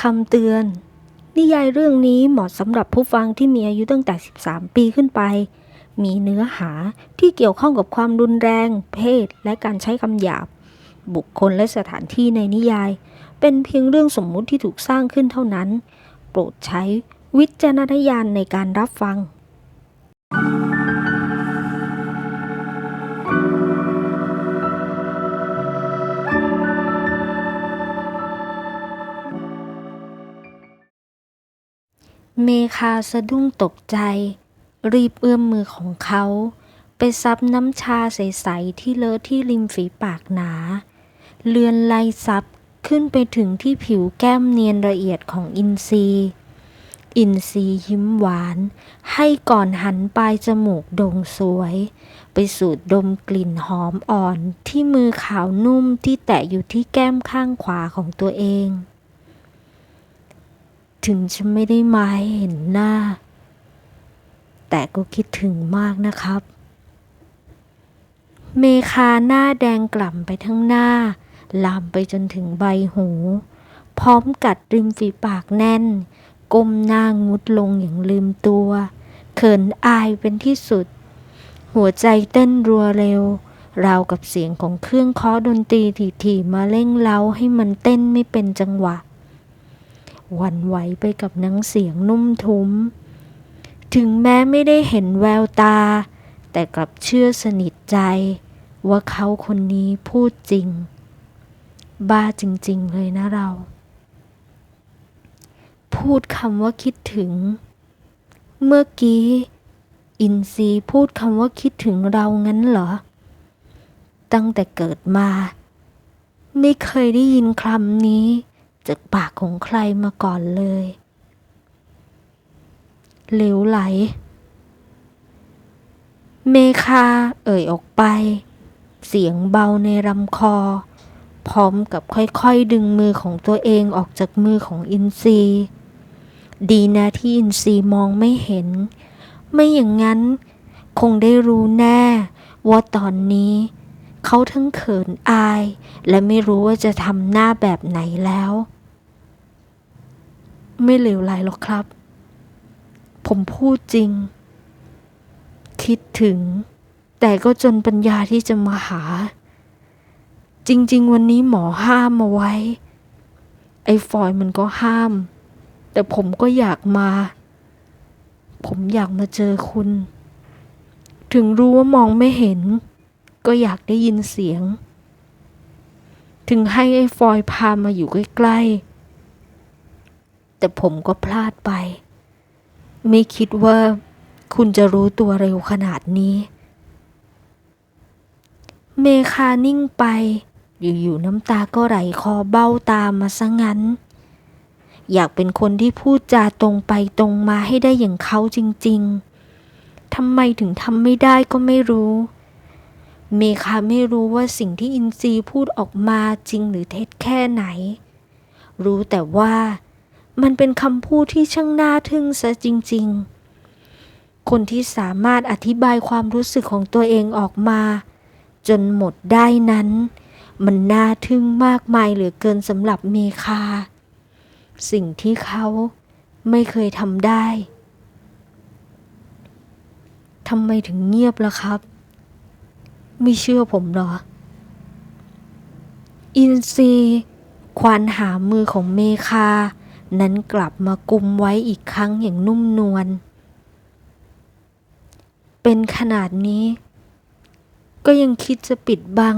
คำเตือน นิยายเรื่องนี้เหมาะสำหรับผู้ฟังที่มีอายุตั้งแต่ 13 ปีขึ้นไป มีเนื้อหาที่เกี่ยวข้องกับความรุนแรง เพศ และการใช้คำหยาบ บุคคลและสถานที่ในนิยาย เป็นเพียงเรื่องสมมุติที่ถูกสร้างขึ้นเท่านั้น โปรดใช้วิจารณญาณในการรับฟัง เมคาสะดุ้งตกใจ รีบเอื้อมมือของเขา ไปซับน้ำชาใส ๆ ที่เลอะที่ริมฝีปากหนา เลือนไล่ซับขึ้นไปถึงที่ผิวแก้มเนียนละเอียดของอินซีอินซียิ้มหวาน ให้ก่อนหันปลายจมูกโด่งสวย ไปสูดดมกลิ่นหอมอ่อนที่มือขาวนุ่มที่แตะอยู่ที่แก้มข้างขวาของตัวเอง ถึงจะไม่ได้มาให้เห็นหน้า แต่ก็คิดถึงมากนะครับ เมคาหน้าแดงกล่ำไปทั้งหน้า ลามไปจนถึงใบหู พร้อมกัดริมฝีปากแน่น ก้มหน้างุดลงอย่างลืมตัว เขินอายเป็นที่สุด หัวใจเต้นรัวเร็วราวกับเสียงของเครื่องเคาะดนตรีถี่ๆมาเร่งเล้าให้มันเต้นไม่เป็นจังหวะ หวันไหวไปกับน้ำเสียงนุ่มทุ้ม ถึงแม้ไม่ได้เห็นแววตา แต่กลับเชื่อสนิทใจ ว่าเขาคนนี้พูดจริง บ้าจริง ๆ เลยนะเรา พูดคำว่าคิดถึง เมื่อกี้ อินซีพูดคำว่าคิดถึงเรางั้นเหรอ ตั้งแต่เกิดมา ไม่เคยได้ยินคำนี้ จากปากของใครมาก่อนเลยเหลวไหล เมคาเอ่ยออกไป เสียงเบาในลำคอ พร้อมกับค่อยๆดึงมือของตัวเองออกจากมือของอินซีดีนะที่อินซีมองไม่เห็น ไม่อย่างนั้น คงได้รู้แน่ ว่าตอนนี้ เขาทั้งเขินอาย และไม่รู้ว่าจะทำหน้าแบบไหนแล้ว ไม่เหลวไหลหรอกครับ ผมพูดจริง คิดถึง แต่ก็จนปัญญาที่จะมาหา จริง ๆ วันนี้หมอห้ามมาไว้ ไอ้ฟอยมันก็ห้าม แต่ผมก็อยากมา ผมอยากมาเจอคุณ ถึงรู้ว่ามองไม่เห็น ก็อยากได้ยินเสียง ถึงให้ไอ้ฟอยพามาอยู่ใกล้ๆ แต่ผมก็พลาดไป ไม่คิดว่าคุณจะรู้ตัวเร็วขนาดนี้ เมคานิ่งไป อยู่ๆน้ำตาก็ไหลคอเบ้าตามมาซะงั้น อยากเป็นคนที่พูดจาตรงไปตรงมาให้ได้อย่างเขาจริง ๆทำไมถึงทำไม่ได้ก็ไม่รู้ เมคาไม่รู้ว่าสิ่งที่อินซีพูดออกมาจริงหรือเท็จแค่ไหน รู้แต่ว่า มันเป็นคำพูดที่ช่างน่าทึ่งซะจริง ๆ คนที่สามารถอธิบายความรู้สึกของตัวเองออกมา จนหมดได้นั้น มันน่าทึ่งมากมายเหลือเกินสำหรับเมคา สิ่งที่เขาไม่เคยทำได้ทำไมถึงเงียบล่ะครับ ไม่เชื่อผมเหรอ อินซีควานหามือของเมคา นั้นกลับมากุมไว้อีกครั้งอย่างนุ่มนวล เป็นขนาดนี้ ก็ยังคิดจะปิดบัง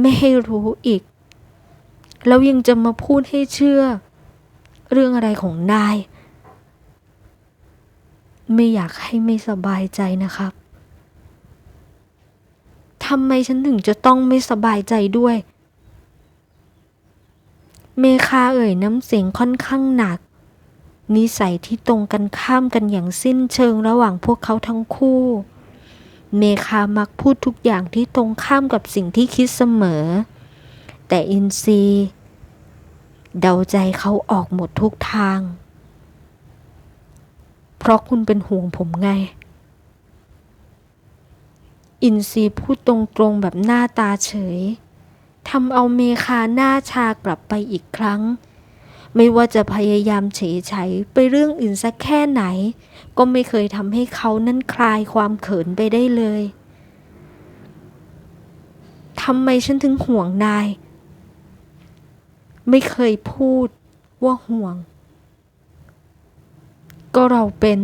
ไม่ให้รู้อีก แล้วยังจะมาพูดให้เชื่อ เรื่องอะไรของนาย ไม่อยากให้ไม่สบายใจนะครับทำไมฉันถึงจะต้องไม่สบายใจด้วย เมคาเอ่ยน้ำเสียงค่อนข้างหนัก นิสัยที่ตรงกันข้ามกันอย่างสิ้นเชิงระหว่างพวกเขาทั้งคู่ เมคามักพูดทุกอย่างที่ตรงข้ามกับสิ่งที่คิดเสมอ แต่อินซีเดาใจเขาออกหมดทุกทาง เพราะคุณเป็นห่วงผมไง อินซีพูดตรงๆแบบหน้าตาเฉย ทำเอาเมคาหน้าชากลับไปอีกครั้ง ไม่ว่าจะพยายามเฉยๆไปเรื่องอื่นสักแค่ไหน ก็ไม่เคยทำให้เขานั้นคลายความเขินไปได้เลยทำไมฉันถึงห่วงนาย ไม่เคยพูดว่าห่วง ก็เราเป็น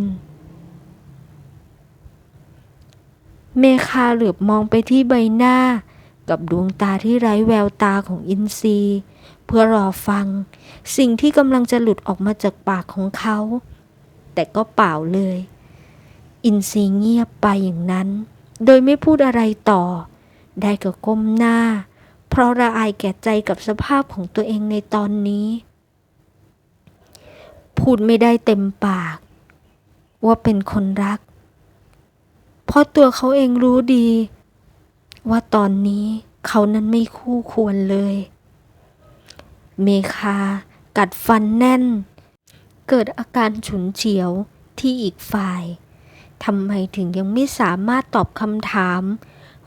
เมคาเหลือบมองไปที่ใบหน้า กับดวงตาที่ไร้แววตาของอินซีย์ เพื่อรอฟัง สิ่งที่กำลังจะหลุดออกมาจากปากของเขา แต่ก็เปล่าเลย อินซีย์เงียบไปอย่างนั้น โดยไม่พูดอะไรต่อ ได้ก็ก้มหน้า เพราะระอายแก่ใจกับสภาพของตัวเองในตอนนี้ พูดไม่ได้เต็มปาก ว่าเป็นคนรัก เพราะตัวเขาเองรู้ดี ว่าตอนนี้เขานั้นไม่คู่ควรเลย เมคากัดฟันแน่น เกิดอาการฉุนเฉียวที่อีกฝ่ายทำไมถึงยังไม่สามารถตอบคำถาม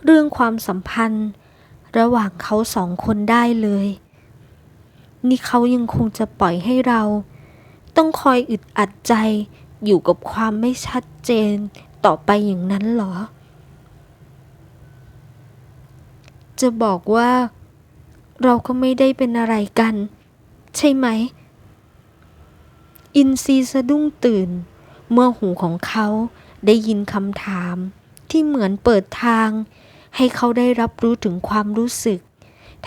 เรื่องความสัมพันธ์ ระหว่างเขาสองคนได้เลย นี่เขายังคงจะปล่อยให้เรา ต้องคอยอึดอัดใจอยู่กับความไม่ชัดเจนต่อไปอย่างนั้นเหรอ จะบอกว่า เราก็ไม่ได้เป็นอะไรกัน ใช่ไหม อินซีสะดุ้งตื่น เมื่อหูของเขาได้ยินคำถาม ที่เหมือนเปิดทาง ให้เขาได้รับรู้ถึงความรู้สึก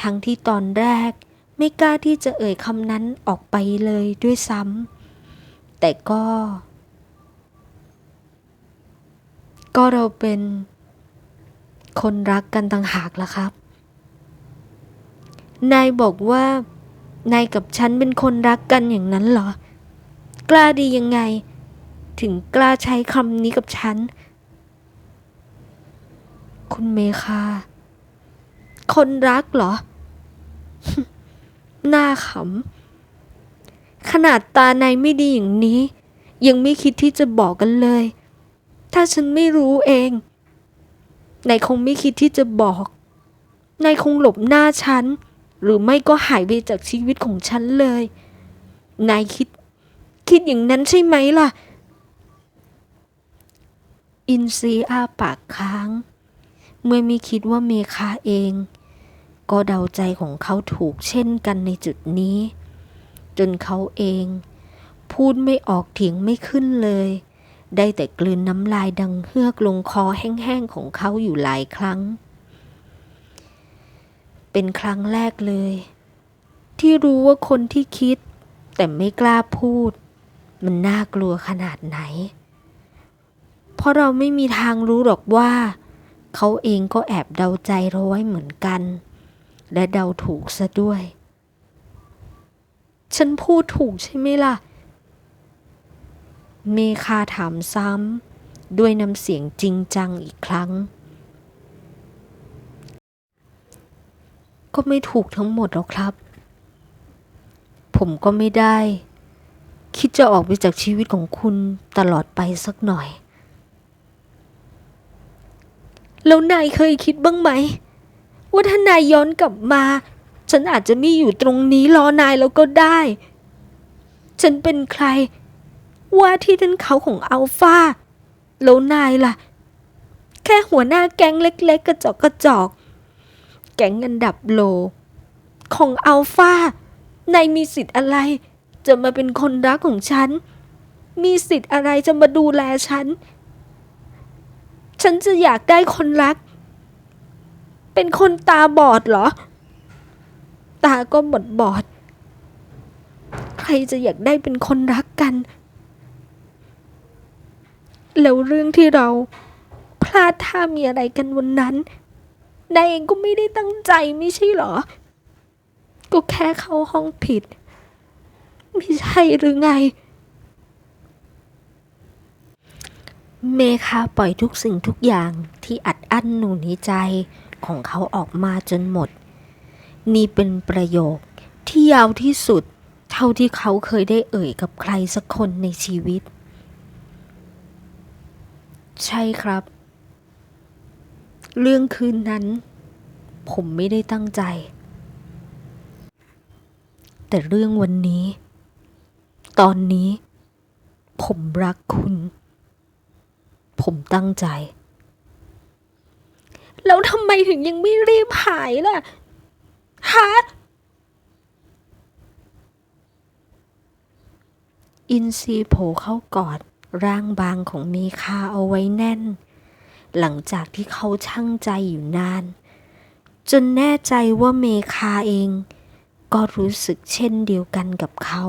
ทั้งที่ตอนแรกไม่กล้าที่จะเอ่ยคำนั้นออกไปเลยด้วยซ้ำ แต่ก็ ก็เราเป็นคนรักกันต่างหากล่ะครับ นายบอกว่านายกับฉันเป็นคนรักกันอย่างนั้นเหรอ กล้าดียังไง ถึงกล้าใช้คำนี้กับฉัน คุณเมคา คนรักเหรอ หน้าขำ ขนาดตานายไม่ดีอย่างนี้ ยังไม่คิดที่จะบอกกันเลย ถ้าฉันไม่รู้เองนายคงไม่คิดที่จะบอกนายคงหลบหน้าฉัน หรือไม่ก็หายไปจากชีวิตของฉันเลย นายคิด คิดอย่างนั้นใช่ไหมล่ะ อินซีอาปากค้าง เมื่อมีคิดว่าเมคาเอง ก็เดาใจของเขาถูกเช่นกันในจุดนี้ จนเขาเอง พูดไม่ออกเถียงไม่ขึ้นเลย ได้แต่กลืนน้ำลายดังเฮือกลงคอแห้งๆของเขาอยู่หลายครั้ง เป็นครั้งแรกเลย ที่รู้ว่าคนที่คิด แต่ไม่กล้าพูด มันน่ากลัวขนาดไหน เพราะเราไม่มีทางรู้หรอกว่า เขาเองก็แอบเดาใจเราไว้เหมือนกัน และเดาถูกซะด้วย ฉันพูดถูกใช่ไหมล่ะ เมคาถามซ้ำด้วยน้ำเสียงจริงจังอีกครั้ง ก็ไม่ถูกทั้งหมดหรอกครับ ผมก็ไม่ได้ คิดจะออกไปจากชีวิตของคุณตลอดไปสักหน่อย แล้วนายเคยคิดบ้างไหม ว่าถ้านายย้อนกลับมา ฉันอาจจะไม่อยู่ตรงนี้รอนายแล้วก็ได้ ฉันเป็นใคร ว่าที่ท่านเขาของอัลฟาแล้วนายล่ะ แค่หัวหน้าแก๊งเล็ก ๆ กระจอกกระจอก แก๊งอันดับโล ของอัลฟานายมีสิทธิ์อะไร จะมาเป็นคนรักของฉัน มีสิทธิ์อะไรจะมาดูแลฉัน ฉันจะอยากได้คนรัก เป็นคนตาบอดเหรอ ตาก็บอดบอด ใครจะอยากได้เป็นคนรักกัน แล้วเรื่องที่เราพลาดท่ามีอะไรกันวันนั้น นายเองก็ไม่ได้ตั้งใจไม่ใช่เหรอ ก็แค่เข้าห้องผิด ไม่ใช่หรือไง เมคาปล่อยทุกสิ่งทุกอย่างที่อัดอั้นหนูในใจของเขาออกมาจนหมด นี่เป็นประโยคที่ยาวที่สุด เท่าที่เขาเคยได้เอ่ยกับใครสักคนในชีวิต ใช่ครับ เรื่องคืนนั้น ผมไม่ได้ตั้งใจ แต่เรื่องวันนี้ ตอนนี้ ผมรักคุณ ผมตั้งใจ แล้วทำไมถึงยังไม่รีบหายล่ะฮะอินซีโผล่เข้ากอดร่างบางของเมคาเอาไว้แน่น หลังจากที่เขาช่างใจอยู่นาน จนแน่ใจว่าเมคาเอง ก็รู้สึกเช่นเดียวกันกับเขา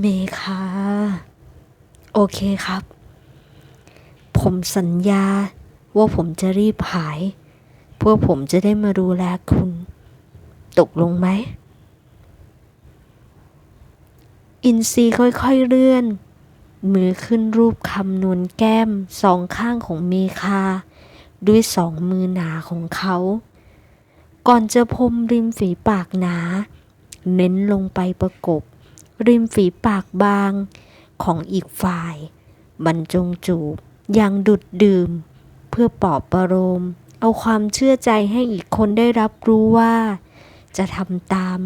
เมคา โอเคครับ ผมสัญญาว่าผมจะรีบหายเพื่อผมจะได้มาดูแลคุณ ตกลงไหม อินซีค่อยๆเลื่อน มือขึ้นรูปคำนวณแก้มสองข้างของเมคา ด้วยสองมือหนาของเขา ก่อนจะพรมริมฝีปากหนา เน้นลงไปประกบ ริมฝีปากบางของอีกฝ่าย บรรจงจูบอย่างดุดดื่ม เพื่อปอบประโลมเอาความเชื่อใจให้อีกคนได้รับรู้ว่า จะทำตาม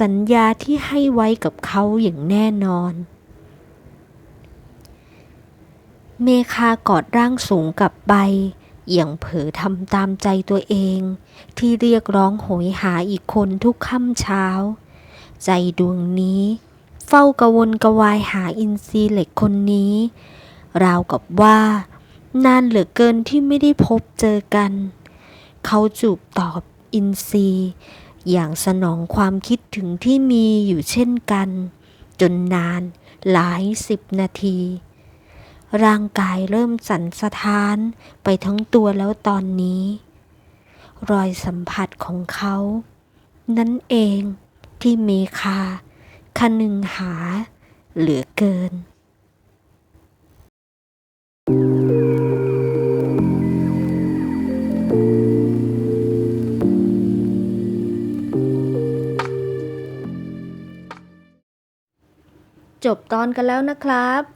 สัญญาที่ให้ไว้กับเขาอย่างแน่นอน เมคากอดร่างสูงกับใบอย่างเผลอทำตามใจตัวเอง ที่เรียกร้องโหยหาอีกคนทุกค่ำเช้า ใจดวงนี้ เฝ้ากระวนกระวายหาอินทรีเหล็กคนนี้ ราวกับว่า นานเหลือเกินที่ไม่ได้พบเจอกัน เขาจูบตอบอินทรีอย่างสนองความคิดถึงที่มีอยู่เช่นกัน จนนานหลายสิบนาที ร่างกายเริ่มสั่นสะท้านไปทั้งตัวแล้วตอนนี้ รอยสัมผัสของเขา นั่นเองที่เมคาคนึงหา เหลือเกิน จบตอนกันแล้วนะครับ